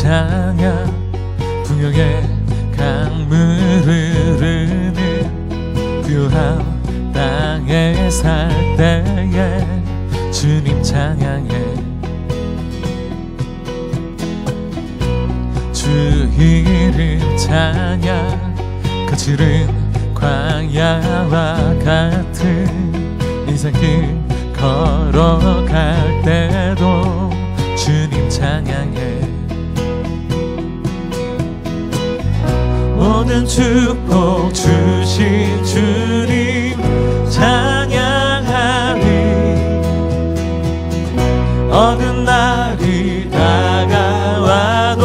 찬양 풍요의 강물 흐르는 부요한 땅에 살 때에 주님 찬양해. 주 이름 찬양 거칠은 광야와 같은 인생길 걸어갈 때도 주님 찬양해 모든 축복 주신 주님 찬양하리. 어느 날이 다가와도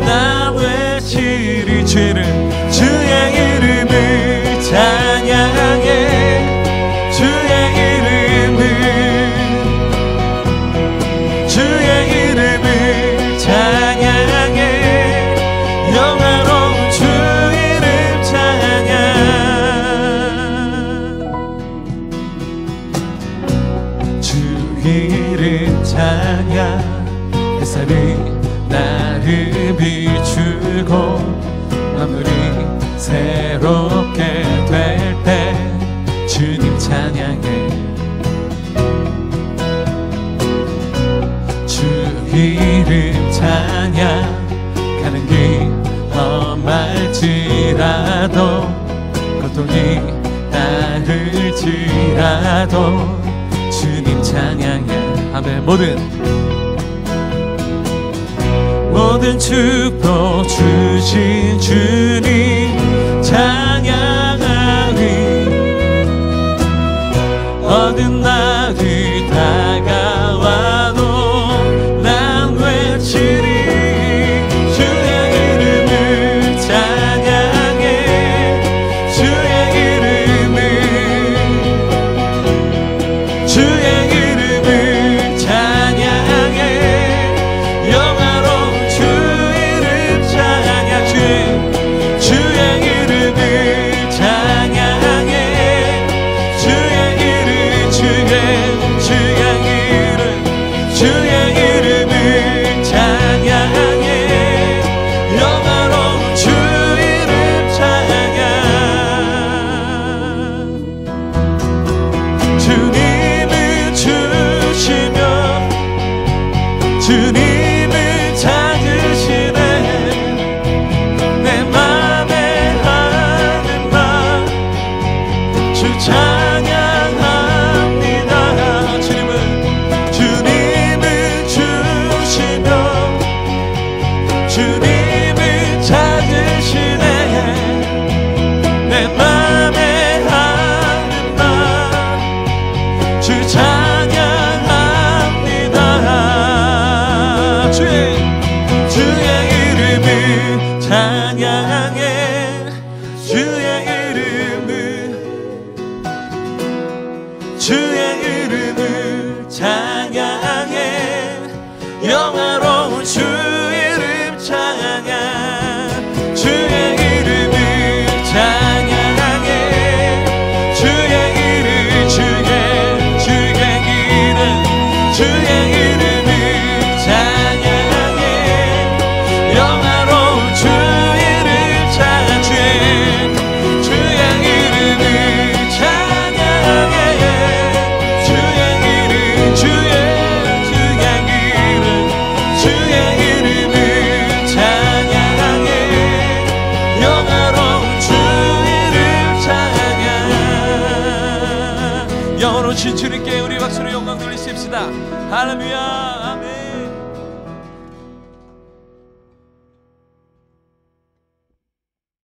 나 외치리 주는 주의 이름을 찬양해. 주의 이름을 주의 나를 비추고 만물이 새롭게 될 때 주님 찬양해. 주 이름 찬양 가는 길 험할지라도 고통이 따를지라도 주님 찬양해. 아멘 모든 모든 축복 주신 주님 찬양하리. 어떤 찬양해 주의 이름을 주의 이름을 찬양해 영화로운 주 영원하신 주님께 우리 박수로 영광 돌리십시다. 할렐루야